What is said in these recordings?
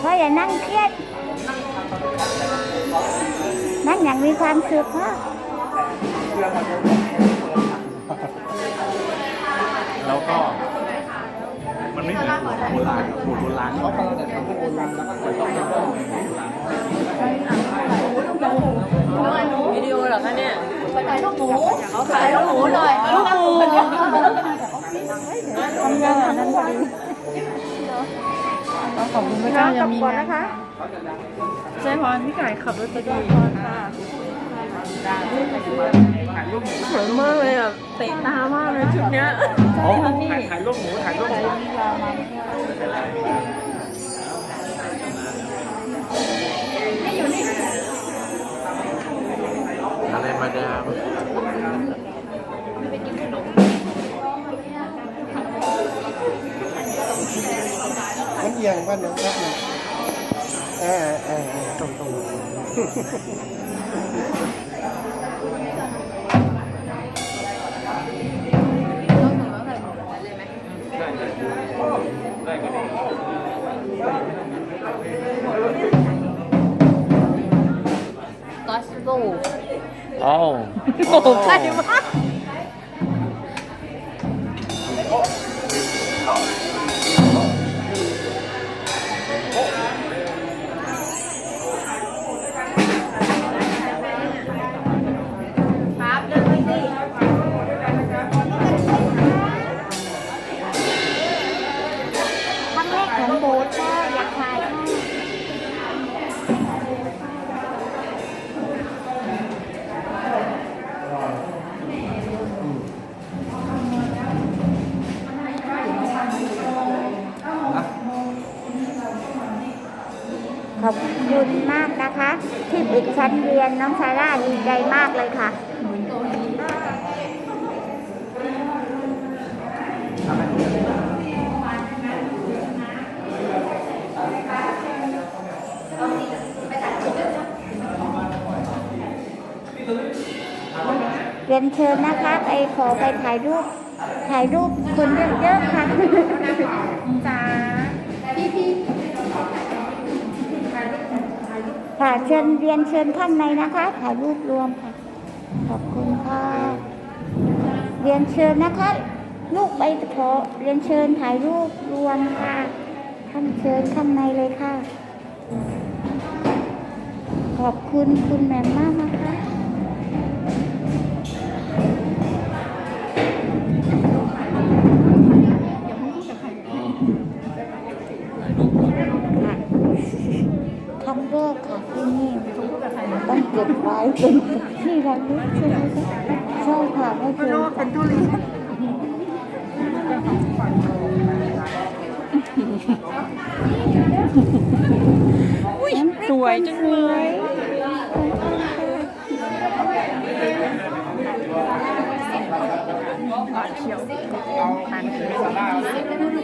พ่ออย่านั่งเครียด นั่งอย่างมีความสุขพ่อแล้วก็ มันไม่เหมือนสูตรโบราณสูตรโบราณเขากำลังจะทำให้โบราณแล้วก็ใส่ต้องเป็นต้องวิดีโอเหรอคะเนี่ย ถ่ายรูปหมูเขาถ่ายรูปหมูหน่อยรูปหมูทำงานนั้นพอดีขอบคุณพระเจ้ายังมีก่อนนะนะคะใช่พรพี่ไก่ขับรถไปดีสวยมากเลยอะเตะตามากเลยชุดเนี้ยโอ้ถ่ายถ่ายรูปหมูถ่ายรูปหมู มันเอียงบ้านน้องครับนะเออเออเออตรงตรงก็สโก้อ๋อโอ้โหใครวะค ขอบคุณมากนะคะ ที่ปิดชั้นเรียนน้องซาร่าดีใจมากเลยค่ะเรียนเชิญนะคะไปขอไปถ่ายรูปถ่ายรูปคนเยอะๆค่ะจ้าพี่พี่ ค่ะเชิญเรียนเชิญท่านในนะคะถ่ายรูปรวมค่ะ ขอบคุณค่ะ เรียนเชิญนะคะ ลูกไปขอเรียนเชิญถ่ายรูปรวมค่ะ ท่านเชิญท่านในเลยค่ะ ขอบคุณคุณแม่มากนะคะ เป็นที่ระลึกใช่ไหมคะใช่ค่ะไม่เคยเป็นทุเรียนอุ้ยสวยจังเลย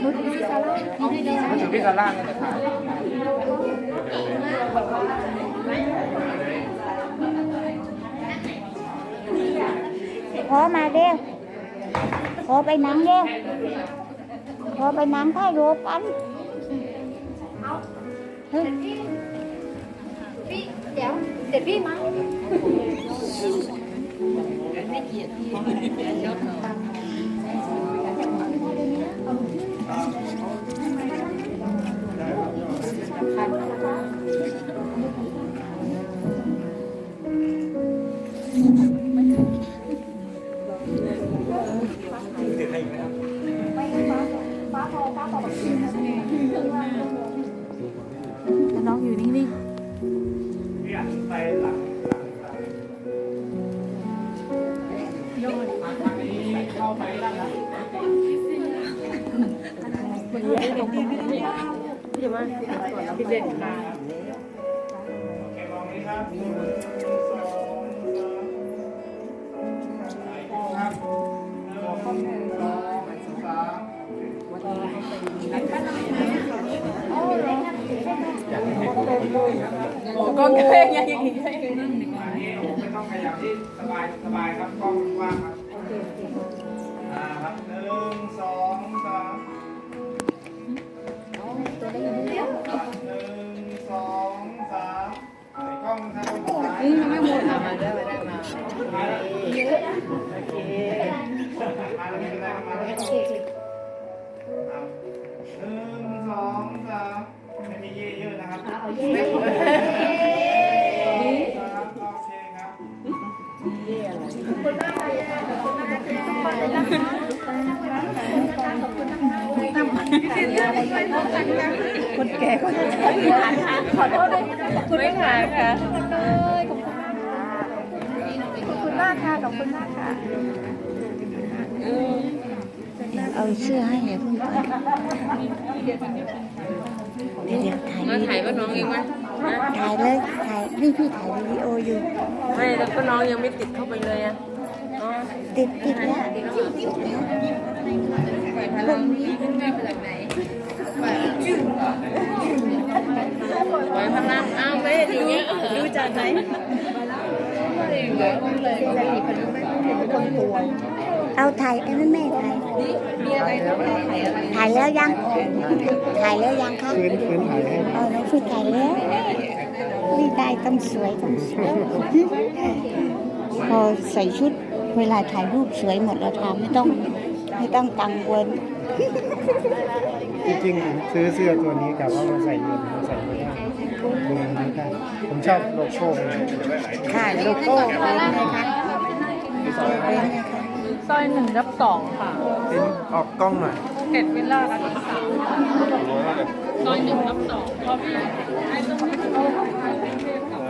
รู้ถึงพี่ซาร่าเนี่ยจะถ่าย ขอมาเร็วขอไปนังเร็วขอไปนังถ่ายรูปกันเฮ้ยเดี๋ยวเดี๋ยวพี่มา แต่น้องอยู่นิ่งไปหลังเข้าไปแล้วนะๆพี่เด่นมาแกมองนี้ครับ โอ้ก็แค่ยังอย่างนี้ไม่ต้องขยับที่สบายสบายครับกล้องว่างครับอ่าครับหนึ่งสองสาม แก่คนขอโทษด้วยคุณไม่ขายค่ะเอาเสื้อให้อย่าเพิ่งไปเดี๋ยวเดี๋ยวถ่ายมาถ่ายว่าน้องเองไหมนะถ่ายเลยถ่าย นี่พี่ถ่ายวิดีโออยู่ ไม่แต่ก็น้องยังไม่ติดเข้าไปเลยอะน้องติดติดแล้วปล่อยพลังอ้าวไม่อย่างเงี้ยดูจากไหนเอาถ่ายไอ้นั่นแม่ถ่ายถ่ายแล้วยัง ถ่ายแล้วยังคะฟื้นฟื้นถ่ายให้เอาน้องฝึกถ่ายแล้วนี่ได้ ต้องสวยต้องสวยพอใส่ชุดเวลาถ่ายรูปสวยหมดแล้วทำไม่ต้องไม่ต้องกังวลจริงๆผมซื้อเสื้อตัวนี้กับว่ามาใส่เงินมาใส่ไม่ได้ดูไม่ได้ผมชอบโลโก้มันค่ะโลโก้เป็นไงคะเป็นไงคะซอยหนึ่งรับสองค่ะเป็นออกกล้องหน่อยเกตวิลล่ารัชสามซอยหนึ่งรับสองพ่อพี่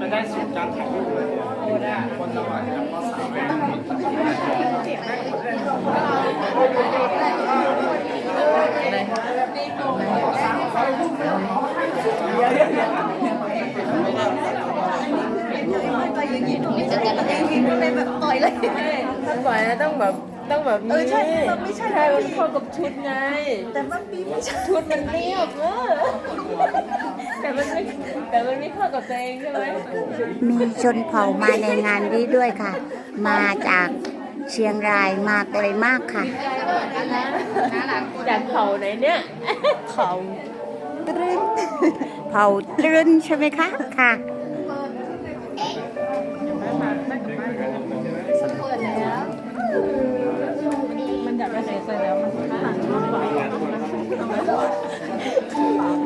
มันได้สูตรการถ่ายรูปเลยคนเราอะก็สามารถถ้าปล่อยแล้วต้องแบบต้องแบบนี้เออใช่ไม่ใช่ใช่มันเข้ากับชุดไง แต่มันมีไม่ใช่ชุดมันเรียบเออ แต่มันไม่แต่มันไม่เข้ากับตัวเองใช่ไหมมีชนเผ่ามาในงานนี้ด้วยค่ะ มาจากเชียงรายมาไกลมากค่ะ จากเขาไหนเนี่ยเขาตรึนเผ่าตรึนใช่ไหมคะค่ะมันอยากไปไหนเสร็จแล้วมันหันมา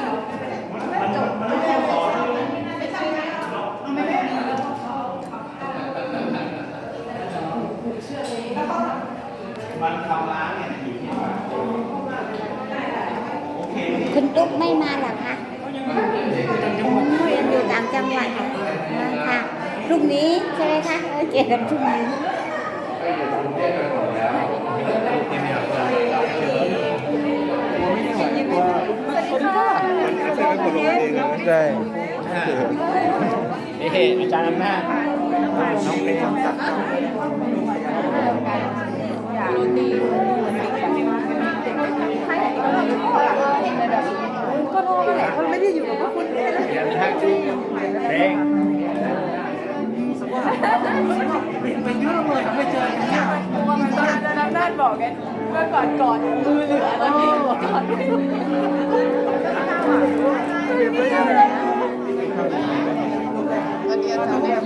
คุณตุ๊กไม่มาหรอคะยังอยู่ต่างจังหวัดค่ะพรุ่งนี้ใช่ไหมคะเจอกันพรุ่งนี้ใช่นี่อาจารย์อำนาจน้องเป็นโรตี ก็โทรนั่นแหละเขาไม่ได้อยู่กับพวกคุณเนี่เด้งเป็นเยอะเลยไม่เจอเนี่ยตอนนั้นนั่นบอกไงเมื่อก่อนก่อนมือเหลือตอนนี้ก่อนอนนี้อาาเนี่ย